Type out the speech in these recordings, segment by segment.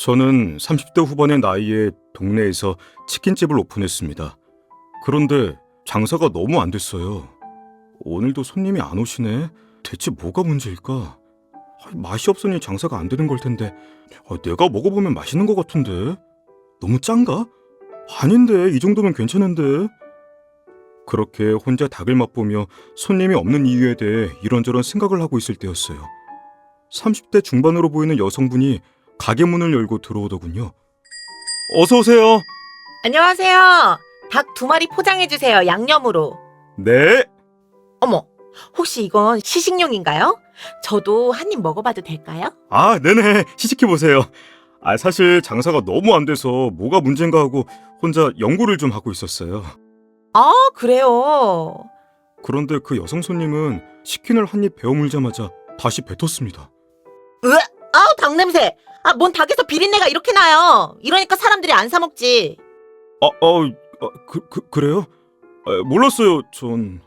저는 30대 후반의 나이에 동네에서 치킨집을 오픈했습니다. 그런데 장사가 너무 안 됐어요. 오늘도 손님이 안 오시네. 대체 뭐가 문제일까? 아, 맛이 없으니 장사가 안 되는 걸 텐데 아, 내가 먹어보면 맛있는 것 같은데 너무 짠가? 아닌데 이 정도면 괜찮은데 그렇게 혼자 닭을 맛보며 손님이 없는 이유에 대해 이런저런 생각을 하고 있을 때였어요. 30대 중반으로 보이는 여성분이 가게 문을 열고 들어오더군요. 어서 오세요. 안녕하세요. 닭 두 마리 포장해주세요. 양념으로. 네. 어머, 혹시 이건 시식용인가요? 저도 한 입 먹어봐도 될까요? 아, 네네. 시식해 보세요. 아, 사실 장사가 너무 안 돼서 뭐가 문제인가 하고 혼자 연구를 좀 하고 있었어요. 아, 그래요. 그런데 그 여성 손님은 치킨을 한 입 베어 물자마자 다시 뱉었습니다. 으, 아우, 닭 냄새. 아, 뭔 닭에서 비린내가 이렇게 나요. 이러니까 사람들이 안 사 먹지. 아, 어, 어, 그, 그, 그래요? 아, 몰랐어요, 전.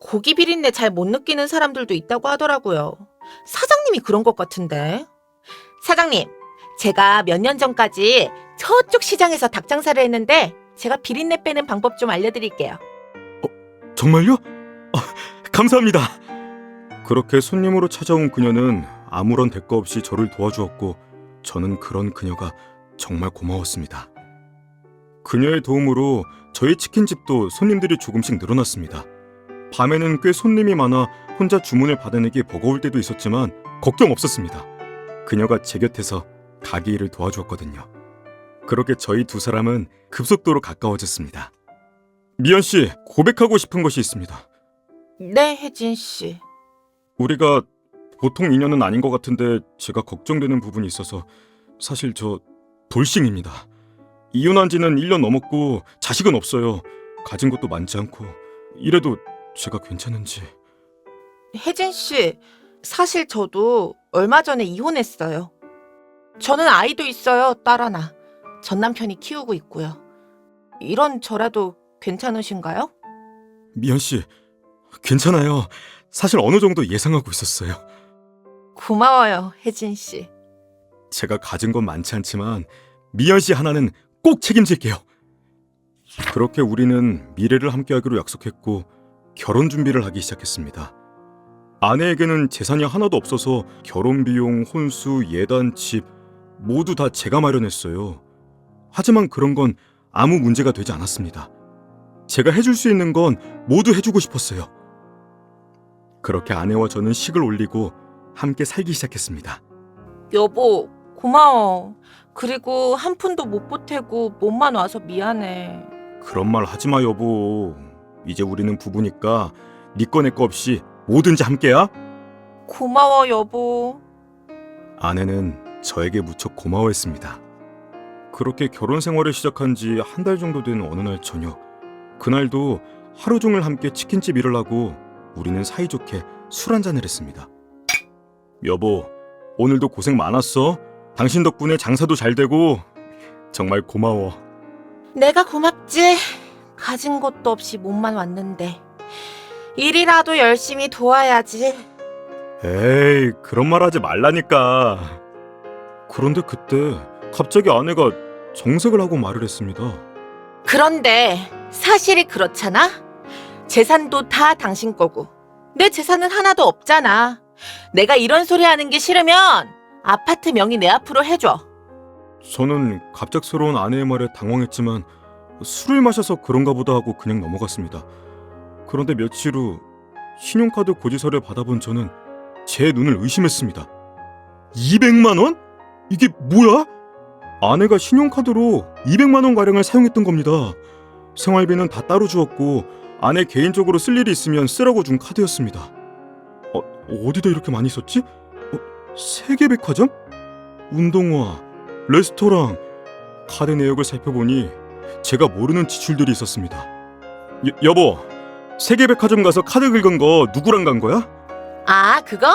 고기 비린내 잘 못 느끼는 사람들도 있다고 하더라고요. 사장님이 그런 것 같은데. 사장님, 제가 몇 년 전까지 저쪽 시장에서 닭 장사를 했는데 제가 비린내 빼는 방법 좀 알려드릴게요. 정말요? 아, 감사합니다. 그렇게 손님으로 찾아온 그녀는 아무런 대가 없이 저를 도와주었고 저는 그런 그녀가 정말 고마웠습니다. 그녀의 도움으로 저희 치킨집도 손님들이 조금씩 늘어났습니다. 밤에는 꽤 손님이 많아 혼자 주문을 받아내기 버거울 때도 있었지만 걱정 없었습니다. 그녀가 제 곁에서 가게 일을 도와주었거든요. 그렇게 저희 두 사람은 급속도로 가까워졌습니다. 미연 씨, 고백하고 싶은 것이 있습니다. 네, 혜진 씨. 우리가 보통 인연은 아닌 것 같은데 제가 걱정되는 부분이 있어서 사실 저 돌싱입니다. 이혼한 지는 1년 넘었고 자식은 없어요. 가진 것도 많지 않고 이래도 제가 괜찮은지 혜진 씨, 사실 저도 얼마 전에 이혼했어요. 저는 아이도 있어요, 딸 하나. 전 남편이 키우고 있고요. 이런 저라도 괜찮으신가요? 미연 씨 괜찮아요. 사실 어느 정도 예상하고 있었어요. 고마워요, 혜진 씨. 제가 가진 건 많지 않지만 미연 씨 하나는 꼭 책임질게요. 그렇게 우리는 미래를 함께하기로 약속했고 결혼 준비를 하기 시작했습니다. 아내에게는 재산이 하나도 없어서 결혼 비용, 혼수, 예단, 집 모두 다 제가 마련했어요. 하지만 그런 건 아무 문제가 되지 않았습니다. 제가 해줄 수 있는 건 모두 해주고 싶었어요. 그렇게 아내와 저는 식을 올리고 함께 살기 시작했습니다. 여보, 고마워. 그리고 한 푼도 못 보태고 몸만 와서 미안해. 그런 말 하지 마 여보. 이제 우리는 부부니까 니꺼 내꺼 없이 뭐든지 함께야. 고마워, 여보. 아내는 저에게 무척 고마워했습니다. 그렇게 결혼 생활을 시작한 지 한 달 정도 된 어느 날 저녁. 그날도 하루 종일 함께 치킨집 일을 하고 우리는 사이좋게 술 한잔을 했습니다. 여보, 오늘도 고생 많았어. 당신 덕분에 장사도 잘 되고 정말 고마워. 내가 고맙지. 가진 것도 없이 몸만 왔는데. 일이라도 열심히 도와야지. 에이, 그런 말 하지 말라니까. 그런데 그때 갑자기 아내가 정색을 하고 말을 했습니다. 그런데 사실이 그렇잖아? 재산도 다 당신 거고. 내 재산은 하나도 없잖아. 내가 이런 소리 하는 게 싫으면 아파트 명의 내 앞으로 해줘. 저는 갑작스러운 아내의 말에 당황했지만 술을 마셔서 그런가 보다 하고 그냥 넘어갔습니다. 그런데 며칠 후 신용카드 고지서를 받아본 저는 제 눈을 의심했습니다. 200만 원? 이게 뭐야? 아내가 신용카드로 200만 원 가량을 사용했던 겁니다. 생활비는 다 따로 주었고 아내 개인적으로 쓸 일이 있으면 쓰라고 준 카드였습니다. 어, 어디다 이렇게 많이 썼지? 어, 세계백화점? 운동화, 레스토랑, 카드 내역을 살펴보니 제가 모르는 지출들이 있었습니다. 여, 여보, 세계백화점 가서 카드 긁은 거 누구랑 간 거야? 아, 그거?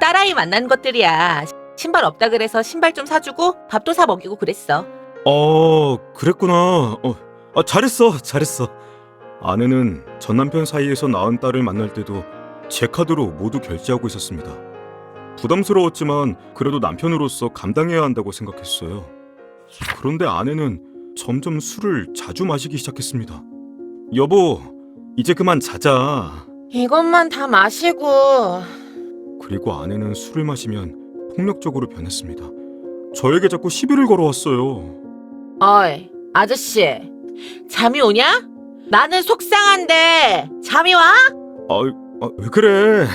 딸아이 만난 것들이야. 신발 없다 그래서 신발 좀 사주고 밥도 사 먹이고 그랬어. 어, 그랬구나. 어, 아, 잘했어, 잘했어. 아내는 전 남편 사이에서 낳은 딸을 만날 때도 제 카드로 모두 결제하고 있었습니다. 부담스러웠지만 그래도 남편으로서 감당해야 한다고 생각했어요. 그런데 아내는 점점 술을 자주 마시기 시작했습니다. 여보, 이제 그만 자자. 이것만 다 마시고. 그리고 아내는 술을 마시면 폭력적으로 변했습니다. 저에게 자꾸 시비를 걸어왔어요. 어이, 아저씨. 잠이 오냐? 나는 속상한데 잠이 와? 아, 아, 왜 그래?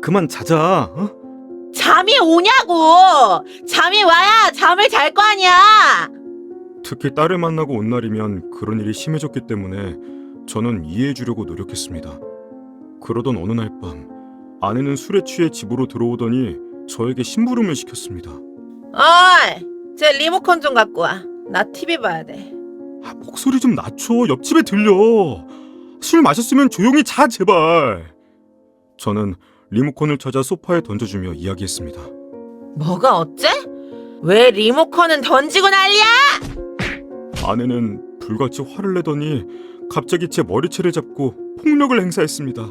그만 자자. 어? 잠이 오냐고! 잠이 와야 잠을 잘 거 아니야! 특히 딸을 만나고 온 날이면 그런 일이 심해졌기 때문에 저는 이해해 주려고 노력했습니다. 그러던 어느 날 밤 아내는 술에 취해 집으로 들어오더니 저에게 심부름을 시켰습니다. 어이, 제 리모컨 좀 갖고 와. 나 TV 봐야 돼. 아, 목소리 좀 낮춰. 옆집에 들려. 술 마셨으면 조용히 자 제발. 저는 리모컨을 찾아 소파에 던져주며 이야기했습니다. 뭐가 어째? 왜 리모컨은 던지고 난리야? 아내는 불같이 화를 내더니 갑자기 제 머리채를 잡고 폭력을 행사했습니다.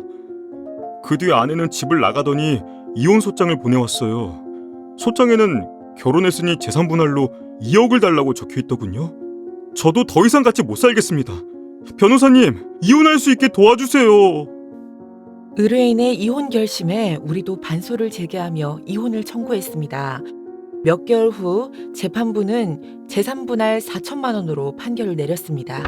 그 뒤 아내는 집을 나가더니 이혼 소장을 보내왔어요. 소장에는 결혼했으니 재산 분할로 2억을 달라고 적혀 있더군요. 저도 더 이상 같이 못 살겠습니다. 변호사님, 이혼할 수 있게 도와주세요. 의뢰인의 이혼 결심에 우리도 반소를 제기하며 이혼을 청구했습니다. 몇 개월 후 재판부는 재산 분할 4천만 원으로 판결을 내렸습니다.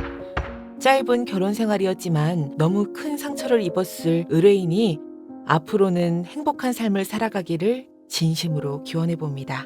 짧은 결혼 생활이었지만 너무 큰 상처를 입었을 의뢰인이 앞으로는 행복한 삶을 살아가기를 진심으로 기원해 봅니다.